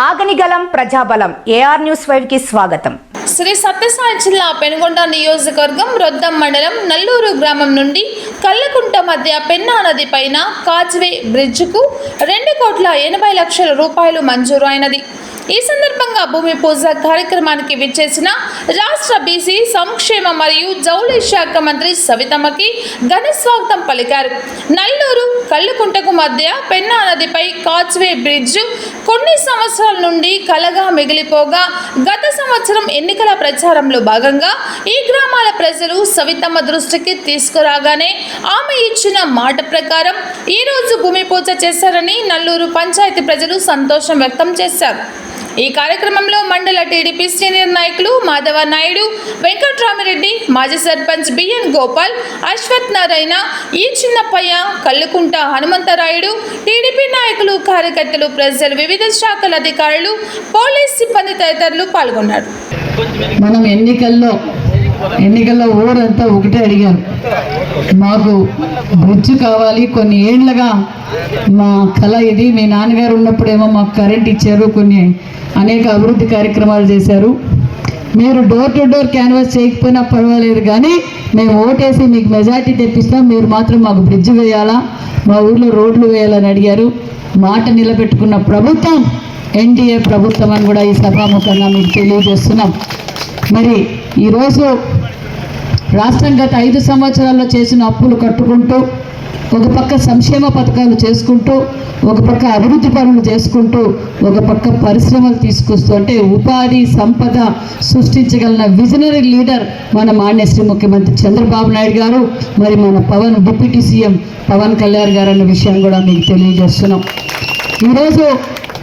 ఆగనిగలం ప్రజాబలం AR news వైవ్కి స్వాగతం. శ్రీ సత్యసాయి జిల్లా పెనుగొండ నియోజకవర్గం రొద్దం మండలం నల్లూరు గ్రామం నుండి కల్లకుంట మధ్య పెన్నా నది పైన కాజ్వే బ్రిడ్జ్కు రెండు కోట్ల ఎనభై లక్షల రూపాయలు మంజూరు అయినది ఈ సందర్భంగా భూమి పూజ కార్యక్రమానికి విచ్చేసిన రాష్ట్ర బీసీ సంక్షేమ మరియు జౌళి శాఖ మంత్రి సవితమ్మకి ఘన స్వాగతం పలికారు. నల్లూరు కల్లుకుంటకు మధ్య పెన్నా నదిపై కాచ్వే బ్రిడ్జ్ కొన్ని సంవత్సరాల నుండి కలగా మిగిలిపోగా గత సంవత్సరం ఎన్నికల ప్రచారంలో భాగంగా ఈ గ్రామాల ప్రజలు సవితమ్మ దృష్టికి తీసుకురాగానే ఆమె ఇచ్చిన మాట ప్రకారం ఈ రోజు భూమి పూజ చేశారని నల్లూరు పంచాయతీ ప్రజలు సంతోషం వ్యక్తం చేశారు. ఈ కార్యక్రమంలో మండల టీడీపీ సీనియర్ నాయకులు మాధవ నాయుడు వెంకట్రామిరెడ్డి మాజీ సర్పంచ్ బిఎన్ గోపాల్ అశ్వత్ నారాయణ ఈ చిన్నప్పయ్య కల్లుకుంట హనుమంతరాయుడు టీడీపీ నాయకులు కార్యకర్తలు ప్రజలు వివిధ శాఖల అధికారులు పోలీస్ సిబ్బంది తదితరులు పాల్గొన్నారు. మనం ఎన్నికల్లో ఎన్నికల్లో ఊరంతా ఒకటే అడిగారు. మాకు బ్రిడ్జ్ కావాలి. కొన్ని ఏళ్ళగా మా కళ ఇది. మీ నాన్నగారు ఉన్నప్పుడేమో మాకు కరెంట్ ఇచ్చారు. కొన్ని అనేక అభివృద్ధి కార్యక్రమాలు చేశారు. మీరు డోర్ టు డోర్ క్యాన్వాస్ చేయకపోయినా పర్వాలేదు కానీ మేము ఓటేసి మీకు మెజార్టీ తెప్పిస్తాం. మీరు మాత్రం మాకు బ్రిడ్జ్ వేయాలా? మా ఊర్లో రోడ్లు వేయాలని అడిగారు. మాట నిలబెట్టుకున్న ప్రభుత్వం ఎన్డీఏ ప్రభుత్వం అని కూడా ఈ సభాముఖంగా మీకు తెలియజేస్తున్నాం. మరి ఈరోజు రాష్ట్రం గత ఐదు సంవత్సరాల్లో చేసిన అప్పులు కట్టుకుంటూ ఒక పక్క సంక్షేమ పథకాలు చేసుకుంటూ ఒక పక్క అభివృద్ధి పనులు చేసుకుంటూ ఒక పక్క పరిశ్రమలు తీసుకొస్తూ అంటే ఉపాధి సంపద సృష్టించగలన విజనరీ లీడర్ మన మాన్యశ్రీ ముఖ్యమంత్రి చంద్రబాబు నాయుడు గారు మరి మన పవన్ డిప్యూటీ సీఎం పవన్ కళ్యాణ్ గారు అన్న విషయం కూడా మీకు తెలియజేస్తున్నాం. ఈరోజు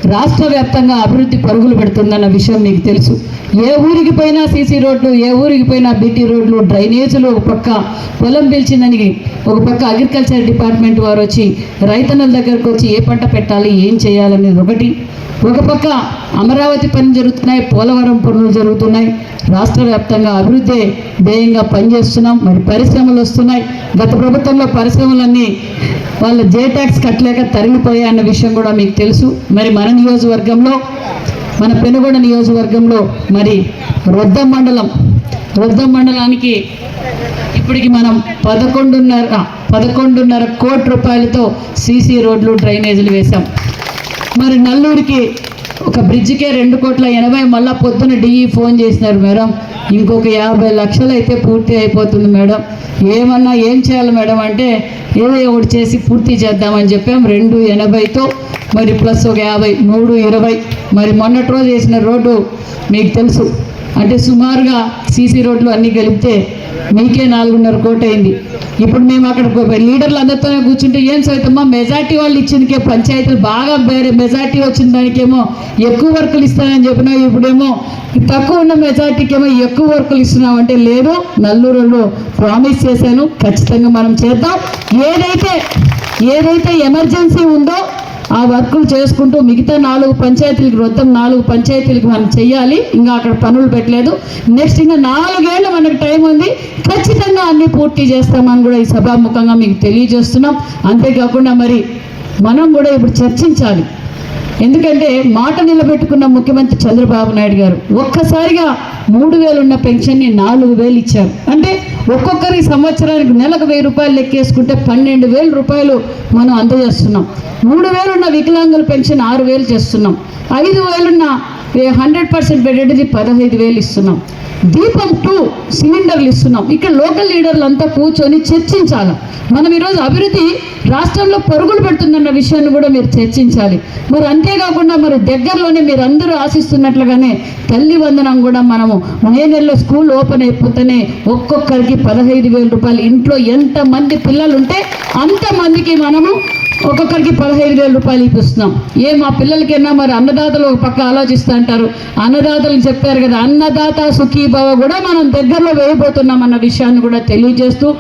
రాష్ట్ర వ్యాప్తంగా అభివృద్ధి పరుగులు పెడుతుందన్న విషయం మీకు తెలుసు. ఏ ఊరికి పోయినా సీసీ రోడ్లు ఏ ఊరికి పోయినా బీటీ రోడ్లు డ్రైనేజీలు ఒక పక్క పొలం పిలిచిందని ఒక పక్క అగ్రికల్చర్ డిపార్ట్మెంట్ వారు వచ్చి రైతన్నల దగ్గరకు వచ్చి ఏ పంట పెట్టాలి ఏం చేయాలనేది ఒకటి. ఒక పక్క అమరావతి పనులు జరుగుతున్నాయి పోలవరం పనులు జరుగుతున్నాయి. రాష్ట్ర వ్యాప్తంగా అభివృద్ధి ధ్యేయంగా పనిచేస్తున్నాం. మరి పరిశ్రమలు వస్తున్నాయి. గత ప్రభుత్వంలో పరిశ్రమలన్నీ వాళ్ళ జే ట్యాక్స్ కట్టలేక తరిగిపోయాయి అన్న విషయం కూడా మీకు తెలుసు. మరి మన నియోజకవర్గంలో మన పెనుగొండ నియోజకవర్గంలో మరి రొద్దం మండలం రొద్దం మండలానికి ఇప్పటికి మనం పదకొండున్నర పదకొండున్నర కోటి రూపాయలతో సీసీ రోడ్లు డ్రైనేజీలు వేశాం. మరి నల్లూరికి ఒక బ్రిడ్జికే రెండు కోట్ల ఎనభై మళ్ళా పొద్దున డిఈ ఫోన్ చేసినారు మేడం. ఇంకొక యాభై లక్షలు అయితే పూర్తి అయిపోతుంది మేడం. ఏమన్నా ఏం చేయాలి మేడం అంటే ఏదో ఒకటి చేసి పూర్తి చేద్దామని చెప్పాం. రెండు ఎనభైతో మరి ప్లస్ ఒక యాభై మూడు ఇరవై. మరి మొన్నటి రోజు వేసిన రోడ్డు మీకు తెలుసు. అంటే సుమారుగా సీసీ రోడ్లు అన్నీ కలిపితే మీకే నాలుగున్నర కోటి అయింది. ఇప్పుడు మేము అక్కడ లీడర్లు అందరితోనే కూర్చుంటే ఏం సైతమ్మా మెజార్టీ వాళ్ళు ఇచ్చిందికే పంచాయతీలు బాగా వేరే మెజార్టీ వచ్చిన దానికేమో ఎక్కువ వర్కులు ఇస్తానని చెప్పినా ఇప్పుడేమో తక్కువ ఉన్న మెజార్టీకేమో ఎక్కువ వర్కులు ఇస్తున్నాం అంటే లేదు నల్లూరులో ప్రామిస్ చేశాను ఖచ్చితంగా మనం చేద్దాం. ఏదైతే ఏదైతే ఎమర్జెన్సీ ఉందో ఆ వర్కులు చేసుకుంటూ మిగతా నాలుగు పంచాయతీలకు మొత్తం నాలుగు పంచాయతీలకు మనం చెయ్యాలి. ఇంకా అక్కడ పనులు పెట్టలేదు. నెక్స్ట్ ఇంకా నాలుగేళ్ళు మనకు టైం ఉంది. ఖచ్చితంగా అన్ని పూర్తి చేస్తామని కూడా ఈ సభాముఖంగా మీకు తెలియజేస్తున్నాం. అంతేకాకుండా మరి మనం కూడా ఇప్పుడు చర్చించాలి. ఎందుకంటే మాట నిలబెట్టుకున్న ముఖ్యమంత్రి చంద్రబాబు నాయుడు గారు ఒక్కసారిగా మూడు వేలు ఉన్న పెన్షన్ని నాలుగు వేలు ఇచ్చారు. అంటే ఒక్కొక్కరి సంవత్సరానికి నెలకు వెయ్యి రూపాయలు లెక్కేసుకుంటే పన్నెండు వేల రూపాయలు మనం అందజేస్తున్నాం. మూడు వేలు ఉన్న వికలాంగుల పెన్షన్ ఆరు వేలు చేస్తున్నాం. ఐదు వేలున్న హండ్రెడ్ పర్సెంట్ బెడెడ్ది పదహైదు వేలు ఇస్తున్నాం. దీపం టూ సిలిండర్లు ఇస్తున్నాం. ఇక్కడ లోకల్ లీడర్లు అంతా కూర్చొని చర్చించాలి. మనం ఈరోజు అభివృద్ధి రాష్ట్రంలో పరుగులు పెడుతుందన్న విషయాన్ని కూడా మీరు చర్చించాలి. మరి అంతేకాకుండా మరి దగ్గరలోనే మీరు అందరూ ఆశిస్తున్నట్లుగానే తల్లి వందనం కూడా మనము మే నెలలో స్కూల్ ఓపెన్ అయిపోతేనే ఒక్కొక్కరికి పదహైదు వేల రూపాయలు. ఇంట్లో ఎంతమంది పిల్లలు ఉంటే అంతమందికి మనము ఒక్కొక్కరికి పదహైదు వేల రూపాయలు ఇప్పిస్తున్నాం. ఏ మా పిల్లలకైనా మరి అన్నదాతలు ఒక పక్క ఆలోచిస్తూ అంటారు. అన్నదాతలు చెప్పారు కదా అన్నదాత సుఖీభావ కూడా మనం దగ్గరలో వేయబోతున్నాం అన్న విషయాన్ని కూడా తెలియజేస్తూ